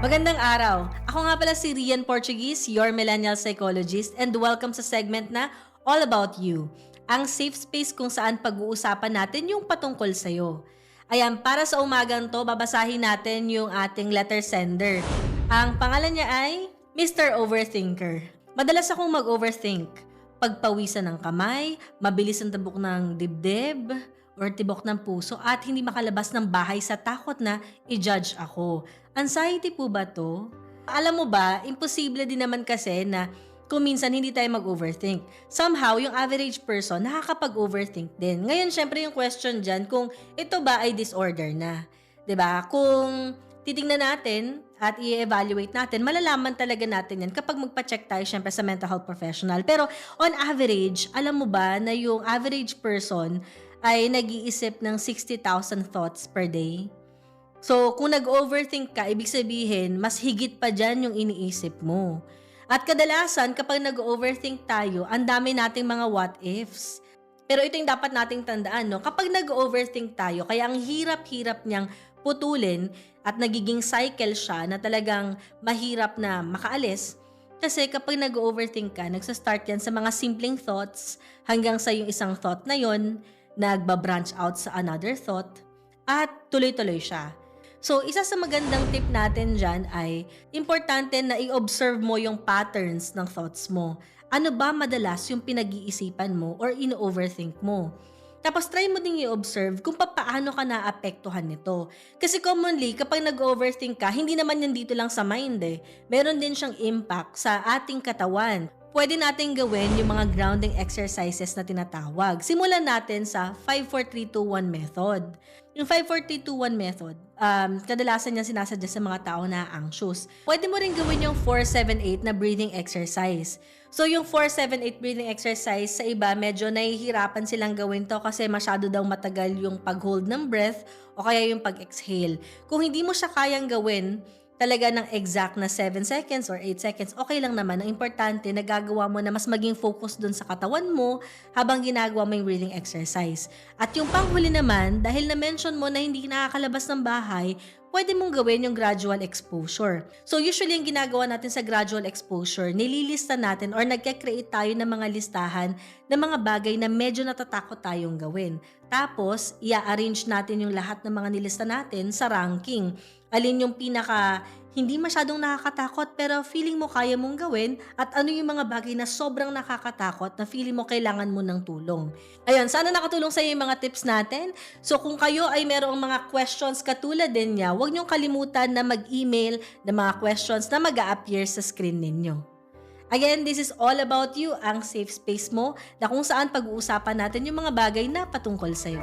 Magandang araw. Ako nga pala si Rian Portuguese, your millennial psychologist, and welcome sa segment na All About You, ang safe space kung saan pag-uusapan natin yung patungkol sa'yo. Ayan, para sa umagang to, babasahin natin yung ating letter sender. Ang pangalan niya ay Mr. Overthinker. Madalas akong mag-overthink. Pagpawisan ng kamay, mabilis ang tabok ng dibdib, or tibok ng puso at hindi makalabas ng bahay sa takot na i-judge ako. Anxiety po ba to? Alam mo ba, imposible din naman kasi na kung minsan hindi tayo mag-overthink. Somehow, yung average person nakakapag-overthink din. Ngayon, syempre yung question dyan, kung ito ba ay disorder na. ba? Kung titingnan natin at i-evaluate natin, malalaman talaga natin yan kapag magpa-check tayo syempre sa mental health professional. Pero on average, alam mo ba na yung average person ay nag-iisip ng 60,000 thoughts per day? So, kung nag-overthink ka, ibig sabihin, mas higit pa dyan yung iniisip mo. At kadalasan, kapag nag-overthink tayo, ang dami nating mga what ifs. Pero ito yung dapat nating tandaan, no? Kapag nag-overthink tayo, kaya ang hirap-hirap niyang putulin at nagiging cycle siya na talagang mahirap na makaalis, kasi kapag nag-overthink ka, nagsa-start yan sa mga simpleng thoughts hanggang sa yung isang thought na yon nagba-branch out sa another thought at tuloy-tuloy siya. So, isa sa magandang tip natin dyan ay importante na i-observe mo yung patterns ng thoughts mo. Ano ba madalas yung pinag-iisipan mo or in-overthink mo? Tapos try mo ding i-observe kung paano ka naapektuhan nito. Kasi commonly, kapag nag-overthink ka, hindi naman yan dito lang sa mind eh. Meron din siyang impact sa ating katawan pwede natin gawin yung mga grounding exercises na tinatawag. Simulan natin sa 5-4-3-2-1 method. Yung 5-4-3-2-1 method, um, kadalasan niya sinasadya sa mga tao na anxious. Pwede mo rin gawin yung 4-7-8 na breathing exercise. So yung 4-7-8 breathing exercise, sa iba medyo nahihirapan silang gawin to kasi masyado daw matagal yung pag-hold ng breath o kaya yung pag-exhale. Kung hindi mo siya kayang gawin, talaga ng exact na 7 seconds or 8 seconds, okay lang naman. Ang importante, nagagawa mo na mas maging focus dun sa katawan mo habang ginagawa mo yung breathing exercise. At yung panghuli naman, dahil na-mention mo na hindi nakakalabas ng bahay, pwede mong gawin yung gradual exposure. So usually yung ginagawa natin sa gradual exposure, nililista natin or nagka-create tayo ng mga listahan ng mga bagay na medyo natatakot tayong gawin. Tapos, i-arrange natin yung lahat ng mga nilista natin sa ranking. Alin yung pinaka hindi masyadong nakakatakot pero feeling mo kaya mong gawin at ano yung mga bagay na sobrang nakakatakot na feeling mo kailangan mo ng tulong. Ayun, sana nakatulong sa iyo yung mga tips natin. So kung kayo ay merong mga questions katulad din niya, huwag niyong kalimutan na mag-email ng mga questions na mag appear sa screen ninyo. Again, this is all about you, ang safe space mo na kung saan pag-uusapan natin yung mga bagay na patungkol sa'yo.